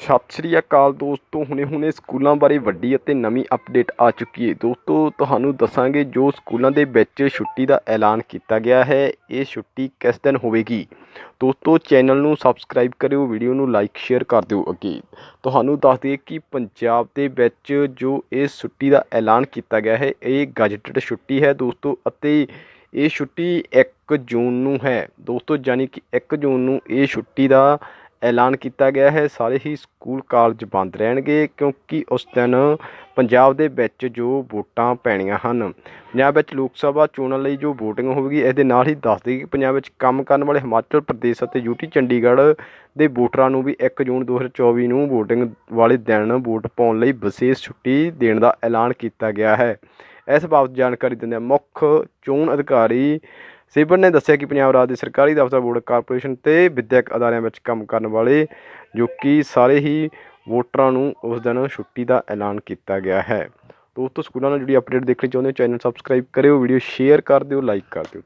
ਸਤਿ ਸ਼੍ਰੀ ਅਕਾਲ ਦੋਸਤੋ ਹੁਣੇ-ਹੁਣੇ ਸਕੂਲਾਂ ਬਾਰੇ ਵੱਡੀ ਅਤੇ ਨਵੀਂ ਅਪਡੇਟ ਆ ਚੁੱਕੀ ਹੈ। ਦੋਸਤੋ, ਤੁਹਾਨੂੰ ਦੱਸਾਂਗੇ ਜੋ ਸਕੂਲਾਂ ਦੇ ਵਿੱਚ ਛੁੱਟੀ ਦਾ ਐਲਾਨ ਕੀਤਾ ਗਿਆ ਹੈ, ਇਹ ਛੁੱਟੀ ਕਿਸ ਦਿਨ ਹੋਵੇਗੀ? ਦੋਸਤੋ, ਚੈਨਲ ਨੂੰ ਸਬਸਕ੍ਰਾਈਬ ਕਰਿਓ, ਵੀਡੀਓ ਨੂੰ ਲਾਈਕ, ਸ਼ੇਅਰ ਕਰ ਦਿਓ ਅੱਗੇ। ਤੁਹਾਨੂੰ ਦੱਸ ਦਈਏ ਕਿ ਪੰਜਾਬ ਦੇ ਵਿੱਚ ਜੋ ਇਹ ਛੁੱਟੀ ਦਾ ਐਲਾਨ ਕੀਤਾ ਗਿਆ ਹੈ, ਇਹ ਗਜਟਡ ਛੁੱਟੀ ਹੈ ਦੋਸਤੋ ਅਤੇ ਇਹ ਛੁੱਟੀ 1 ਜੂਨ ਨੂੰ ਹੈ। ਦੋਸਤੋ ਯਾਨੀ ਕਿ 1 ਜੂਨ ਨੂੰ ਇਹ ਛੁੱਟੀ ਦਾ ਐਲਾਨ ਕੀਤਾ ਗਿਆ ਹੈ। ਸਾਰੇ ਹੀ ਸਕੂਲ ਕਾਲਜ ਬੰਦ ਰਹਿਣਗੇ ਕਿਉਂਕਿ ਉਸ ਦਿਨ ਪੰਜਾਬ ਦੇ ਵਿੱਚ ਜੋ ਵੋਟਾਂ ਪੈਣੀਆਂ ਹਨ, ਪੰਜਾਬ ਵਿੱਚ ਲੋਕ ਸਭਾ ਚੋਣਾਂ ਲਈ ਜੋ VOTING ਹੋਵੇਗੀ, ਇਹਦੇ ਨਾਲ ਹੀ ਦੱਸ ਦਈਏ ਕਿ ਪੰਜਾਬ ਵਿੱਚ ਕੰਮ ਕਰਨ ਵਾਲੇ ਹਿਮਾਚਲ ਪ੍ਰਦੇਸ਼ ਅਤੇ ਯੂਟੀ ਚੰਡੀਗੜ੍ਹ ਦੇ ਵੋਟਰਾਂ ਨੂੰ ਵੀ 1 ਜੂਨ 2024 ਨੂੰ VOTING ਵਾਲੇ ਦਿਨ ਵੋਟ ਪਾਉਣ ਲਈ ਵਿਸ਼ੇਸ਼ ਛੁੱਟੀ ਦੇਣ ਦਾ ਐਲਾਨ ਕੀਤਾ ਗਿਆ ਹੈ। ਇਸ ਬਾਬਤ ਜਾਣਕਾਰੀ ਦਿੰਦਿਆਂ ਮੁੱਖ ਚੋਣ ਅਧਿਕਾਰੀ ਸਿਬਰ ਨੇ ਦੱਸਿਆ ਕਿ ਪੰਜਾਬ ਰਾਜ ਦੇ ਸਰਕਾਰੀ ਦਫ਼ਤਰ ਬੋਰਡ ਕਾਰਪੋਰੇਸ਼ਨ ਤੇ ਵਿੱਦਿਅਕ ਅਦਾਰਿਆਂ ਵਿੱਚ ਕੰਮ ਕਰਨ ਵਾਲੇ ਜੋ ਕਿ ਸਾਰੇ ਹੀ ਵੋਟਰਾਂ ਨੂੰ ਉਸ ਦਿਨ ਛੁੱਟੀ ਦਾ ਐਲਾਨ ਕੀਤਾ ਗਿਆ ਹੈ। ਦੋਸਤੋ, ਸਕੂਲਾਂ ਨਾਲ ਜੁੜੀ ਅਪਡੇਟ ਦੇਖਣੀ ਚਾਹੁੰਦੇ ਹੋ, ਚੈਨਲ ਸਬਸਕ੍ਰਾਈਬ ਕਰਿਓ ਵੀਡੀਓ ਸ਼ੇਅਰ ਕਰ ਦਿਓ ਲਾਈਕ ਕਰ ਦਿਓ। ਧੰਨ-